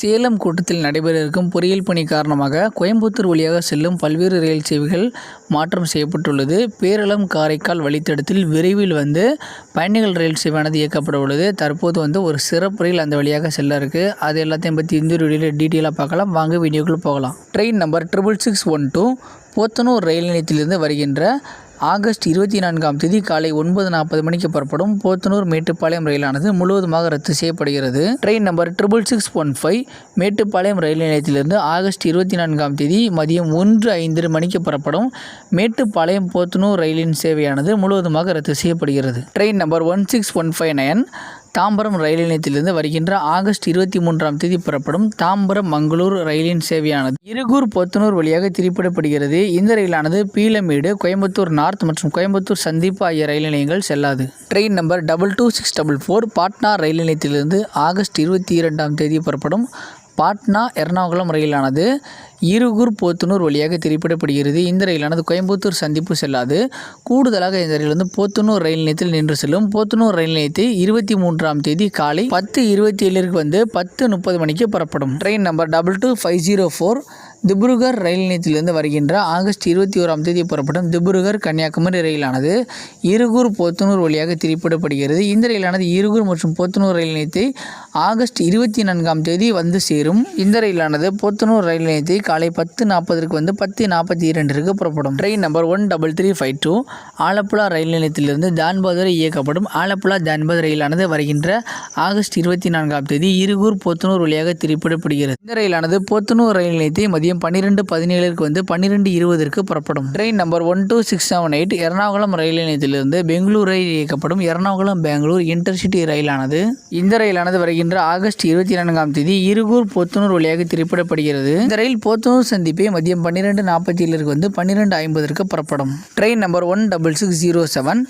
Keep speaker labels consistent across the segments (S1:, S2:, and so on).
S1: சேலம் கூட்டத்தில் நடைபெற இருக்கும் பொறியியல் பணி காரணமாக கோயம்புத்தூர் வழியாக செல்லும் பல்வேறு ரயில் சேவைகள் மாற்றம் செய்யப்பட்டுள்ளது. பேரளம் காரைக்கால் வழித்தடத்தில் விரைவில் வந்து பயணிகள் ரயில் சேவையானது இயக்கப்பட உள்ளது. தற்போது வந்து ஒரு சிறப்பு ரயில் அந்த வழியாக செல்ல இருக்கு. அது எல்லாத்தையும் பற்றி இந்த வீடியோவில் டீட்டெயிலாக பார்க்கலாம். வாங்க வீடியோக்குள்ளே போகலாம். Train number triple six one two Podanur ரயில் நிலையத்திலிருந்து வருகின்ற ஆகஸ்ட் இருபத்தி நான்காம் தேதி காலை ஒன்பது நாற்பது மணிக்கு புறப்படும் போத்தனூர் மேட்டுப்பாளையம் ரயிலானது முழுவதுமாக ரத்து செய்யப்படுகிறது. Train number triple six one five Mettupalayam ரயில் நிலையத்திலிருந்து ஆகஸ்ட் இருபத்தி நான்காம் தேதி மதியம் ஒன்று ஐந்து மணிக்கு புறப்படும் மேட்டுப்பாளையம் போத்தனூர் ரயிலின் சேவையானது முழுவதுமாக ரத்து செய்யப்படுகிறது. Train number one six one five nine Tambaram ரயில் நிலையத்திலிருந்து வருகின்ற ஆகஸ்ட் இருபத்தி மூன்றாம் தேதி புறப்படும் தாம்பரம் மங்களூர் ரயிலின் சேவையானது. இருகூர் பொத்தனூர் வழியாக திரிப்படப்படுகிறது இந்த ரயிலானது பீலமேடு கோயம்புத்தூர் நார்த் மற்றும் கோயம்புத்தூர் சந்திப்பு ஆகிய ரயில் நிலையங்கள் செல்லாது. Train number double two six double four Patna ரயில் நிலையத்திலிருந்து ஆகஸ்ட் இருபத்தி இரண்டாம் தேதி புறப்படும் பாட்னா எர்ணாகுளம் ரயிலானது இருகூர் போத்தனூர் வழியாக திரிப்படப்படுகிறது இந்த ரயிலானது கோயம்புத்தூர் சந்திப்பு செல்லாது. கூடுதலாக இந்த ரயில் வந்து போத்தனூர் ரயில் நிலையத்தில் நின்று செல்லும். போத்தனூர் ரயில் நிலையத்தை இருபத்தி மூன்றாம் தேதி காலை பத்து இருபத்தி ஏழிற்கு வந்து பத்து முப்பது மணிக்கு புறப்படும். Train number double two five zero four Dibrugarh ரயில் நிலையத்திலிருந்து வருகின்ற ஆகஸ்ட் இருபத்தி ஓராம் தேதி புறப்படும் திப்ருகர் கன்னியாகுமரி ரயிலானது இருகூர் போத்தனூர் வழியாக திரிப்படப்படுகிறது இந்த ரயிலானது இருகூர் மற்றும் போத்தனூர் ரயில் நிலையத்தை ஆகஸ்ட் இருபத்தி நான்காம் தேதி வந்து சேரும். இந்த ரயிலானது போத்தனூர் ரயில் நிலையத்தை காலை பத்து நாற்பதற்கு வந்து பத்து நாற்பத்தி இரண்டிற்கு புறப்படும். Train number one double three five two Alappuzha ரயில் நிலையத்திலிருந்து தான்பாத் வரை இயக்கப்படும். ஆலப்புழா தான்பாத் ரயிலானது வருகின்ற ஆகஸ்ட் இருபத்தி நான்காம் தேதி இருகூர் போத்தனூர் வழியாக திருப்பிடப்படுகிறது. இந்த ரயிலானது போத்தனூர் ரயில் நிலையத்தை மதியம் பன்னிரெண்டு பதினேழுக்கு வந்து பன்னிரெண்டு இருபதற்கு புறப்படும். Train number one two six seven eight Ernakulam ரயில் நிலையத்திலிருந்து பெங்களூர் ரயில் இயக்கப்படும். எர்ணாகுளம் பெங்களூர் இன்டர்சிட்டி ரயிலானது. இந்த ரயிலானது வருகின்ற ஆகஸ்ட் இருபத்தி நான்காம் தேதி இருகூர் போத்தனூர் வழியாக திரைப்படப்படுகிறது. இந்த ரயில் போத்தனூர் சந்திப்பை மதியம் பன்னிரெண்டு நாற்பத்தி ஏழுக்கு வந்து பன்னிரெண்டு ஐம்பதற்கு புறப்படும். Train number one double six zero seven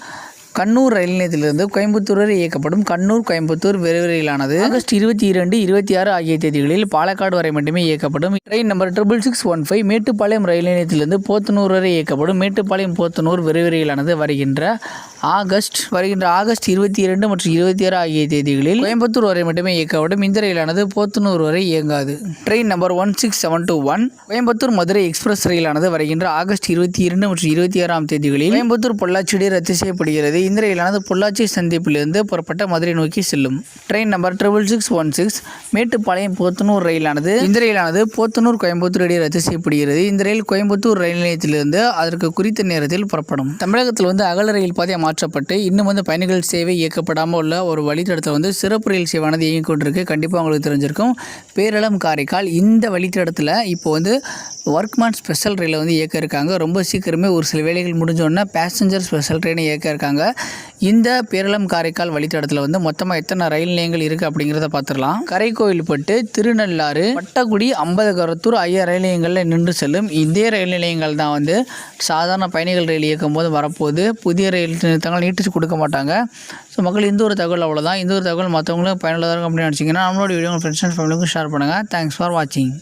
S1: Kannur ரயில் நிலையத்திலிருந்து கோயம்புத்தூர் வரை இயக்கப்படும் கண்ணூர் கோயம்புத்தூர் விரைவிரையிலானது ஆகஸ்ட் இருபத்தி இரண்டு இருபத்தி ஆறு ஆகிய தேதிகளில் பாலக்காடு வரை மட்டுமே இயக்கப்படும். Train number triple six one five Mettupalayam ரயில் நிலையத்திலிருந்து போத்தனூர் வரை இயக்கப்படும். மேட்டுப்பாளையம் போத்தனூர் விரைவிரையிலானது வருகின்ற ஆகஸ்ட் வருகின்ற ஆகஸ்ட் இருபத்தி இரண்டு மற்றும் இருபத்தி ஆறு ஆகிய தேதிகளில் கோயம்புத்தூர் வரை மட்டுமே இயக்கப்படும் இந்த ரயிலானது போத்தனூர் வரை இயங்காது. Train number one six seven two one Coimbatore Madurai express ரயிலானது வருகின்ற ஆகஸ்ட் இருபத்தி இரண்டு மற்றும் இருபத்தி ஆறாம் தேதிகளில் கோயம்புத்தூர் பொள்ளாச்சியடியை ரத்து செய்யப்படுகிறது. இந்த ரயிலானது பொள்ளாச்சி சந்திப்பிலிருந்து புறப்பட்ட மதுரை நோக்கி செல்லும். Train number triple six one six Mettupalayam Podanur ரயிலானது இந்த ரயிலானது போத்தனூர் கோயம்புத்தூர் இடையே ரத்து செய்யப்படுகிறது. இந்த ரயில் கோயம்புத்தூர் ரயில் நிலையத்திலிருந்து அதற்கு குறித்த நேரத்தில் புறப்படும். தமிழகத்தில் வந்து அகல ரயில் பாதையம் மாற்றப்பட்டு இன்னும் வந்து பயணிகள் சேவை இயக்கப்படாமல் உள்ள ஒரு வழித்தடத்தில் வந்து சிறப்பு ரயில் சேவையானது இயங்கிக் கொண்டிருக்கு கண்டிப்பாக உங்களுக்கு தெரிஞ்சிருக்கும். பேரளம் காரைக்கால் இந்த வழித்தடத்தில் இப்போ வந்து ஒர்க்மேன் ஸ்பெஷல் ரயிலை வந்து இயக்க இருக்காங்க. ரொம்ப சீக்கிரமே ஒரு சில வேலைகள் முடிஞ்சோடனே பேசஞ்சர் ஸ்பெஷல் ட்ரெயினை இயக்க இருக்காங்க. இந்த பேரளம் காரைக்கால் வழித்தடத்தில் வந்து மொத்தமாக எத்தனை ரயில் நிலையங்கள் இருக்குது அப்படிங்கிறத பார்த்துடலாம் கரைக்கோவில்பட்டு திருநள்ளாறு பட்டக்குடி அம்பதகரத்தூர் ஐயா ரயில் நிலையங்களில் நின்று செல்லும். இதே ரயில் நிலையங்கள் தான் வந்து சாதாரண பயணிகள் ரயில் இயக்கும் போது வரப்போகுது. புதிய ரயில் நிறுத்தங்கள் நீட்டிச்சு கொடுக்க மாட்டாங்க. ஸோ மக்கள் இந்த ஒரு தகவல் அவ்வளோதான் இந்த ஒரு தகவல் மற்றவங்களும் பயனுள்ளதாக இருக்கும் அப்படின்னு நினச்சிங்கன்னா நம்மளோட வீடியோ ஃப்ரெண்ட்ஸ் அண்ட் ஃபேமிலிக்கும் ஷேர் பண்ணுங்கள் தேங்க்ஸ் ஃபார் வாட்சிங்